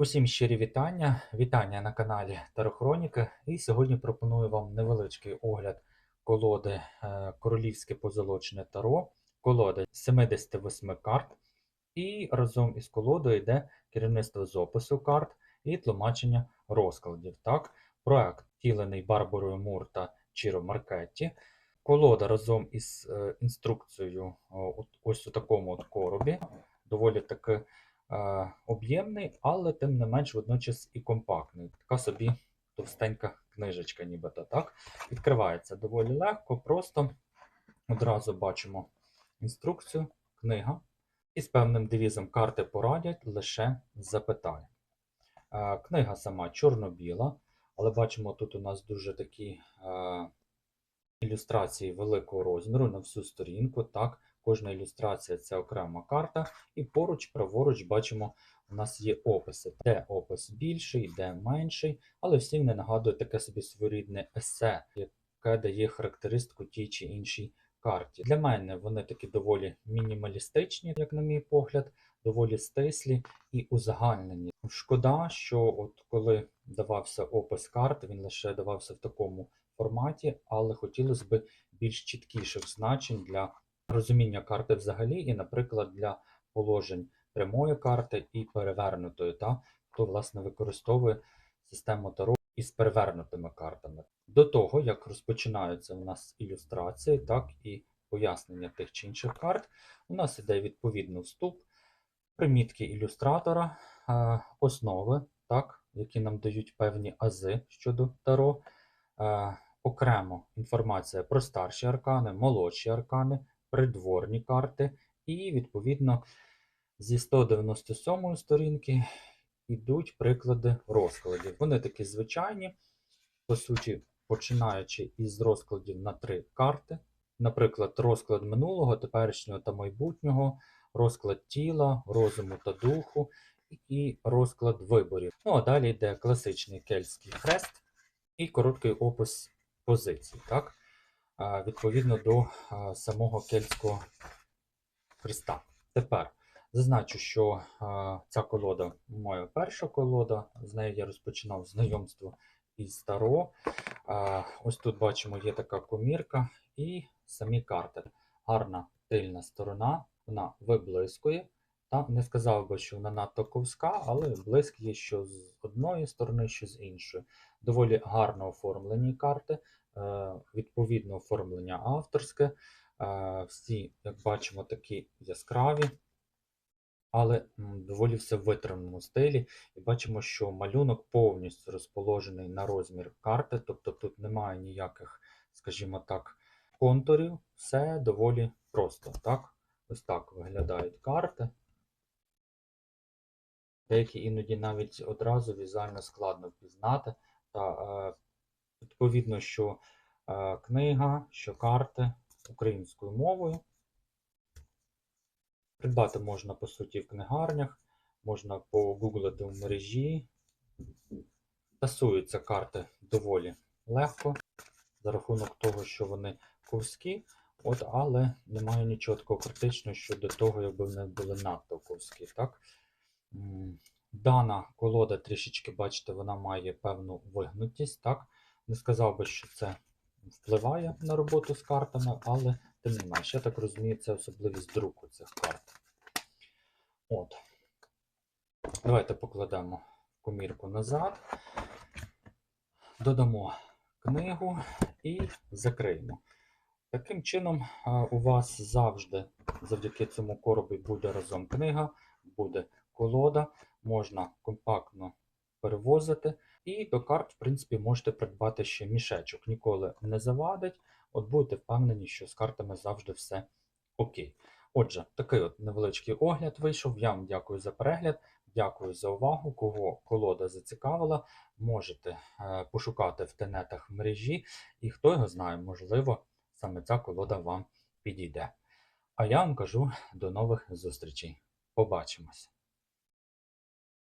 Усім щирі вітання, вітання на каналі Тарохроніка. І сьогодні пропоную вам невеличкий огляд колоди е, Королівське позолочене таро, колода з 78 карт. І разом із колодою йде керівництво з опису карт і тлумачення розкладів. Так? Проект втілений Барбарою Мур та Чіро Маркетті. Колода разом із е, інструкцією ось у такому от коробі. Доволі таки об'ємний, але тим не менш водночас і компактний. Така собі товстенька книжечка, нібито так. Відкривається доволі легко, просто одразу бачимо інструкцію, книга. І з певним девізом карти порадять, лише запитай. Е, Книга сама чорно-біла, але бачимо, тут у нас дуже такі е, ілюстрації великого розміру на всю сторінку. Так, кожна ілюстрація це окрема карта, і поруч, праворуч, бачимо, у нас є описи, де опис більший, де менший, але всім не нагадує таке собі своєрідне есе, яке дає характеристику тій чи іншій карті. Для мене вони такі доволі мінімалістичні, як на мій погляд, доволі стислі і узагальнені. Шкода, що от коли давався опис карт, він лише давався в такому форматі, але хотілося б більш чіткіших значень для розуміння карти взагалі, і, наприклад, для положень прямої карти і перевернутої, та хто власне використовує систему Таро із перевернутими картами. До того, як розпочинаються у нас ілюстрації, так і пояснення тих чи інших карт, у нас іде відповідно вступ, примітки ілюстратора, е, основи, так, які нам дають певні ази щодо Таро. Е, окремо інформація про старші аркани, молодші аркани, придворні карти, і, відповідно, зі 197 сторінки йдуть приклади розкладів. Вони такі звичайні, по суті, починаючи із розкладів на три карти. Наприклад, розклад минулого, теперішнього та майбутнього, розклад тіла, розуму та духу і розклад виборів. Ну а далі йде класичний кельтський хрест і короткий опис позицій, так? Відповідно до самого кельтського хреста. Тепер зазначу, що ця колода моя перша колода, з нею я розпочинав знайомство із Таро. Ось тут бачимо, є така комірка і самі карти. Гарна тильна сторона, вона виблискує. Та не сказав би, що вона надто ковська, але блиск є що з одної сторони, що з іншої. Доволі гарно оформлені карти, е, відповідно оформлення авторське. Е, Всі, як бачимо, такі яскраві, але доволі все в витриманому стилі. І бачимо, що малюнок повністю розположений на розмір карти, тобто тут немає ніяких, скажімо так, контурів, все доволі просто. Так? Ось так виглядають карти. Деякі іноді навіть одразу візуально складно впізнати. Та, е, відповідно, що е, книга, що карти українською мовою. Придбати можна, по суті, в книгарнях, можна погуглити в мережі. Тасуються карти доволі легко, за рахунок того, що вони ковські, от, але немає нічого такого критичного щодо того, якби вони були надто ковські. Так? Дана колода трішечки, бачите, вона має певну вигнутість. Так? Не сказав би, що це впливає на роботу з картами, але тим не менше, я так розумію, це особливість друку цих карт. От. Давайте покладемо комірку назад, додамо книгу і закриємо. Таким чином, у вас завжди, завдяки цьому коробі, буде разом книга, буде колода, можна компактно перевозити. І до карт, в принципі, можете придбати ще мішечок. Ніколи не завадить. От будете впевнені, що з картами завжди все окей. Отже, такий от невеличкий огляд вийшов. Я вам дякую за перегляд, дякую за увагу. Кого колода зацікавила, можете е, пошукати в тенетах мережі, і хто його знає, можливо, саме ця колода вам підійде. А я вам кажу до нових зустрічей. Побачимось!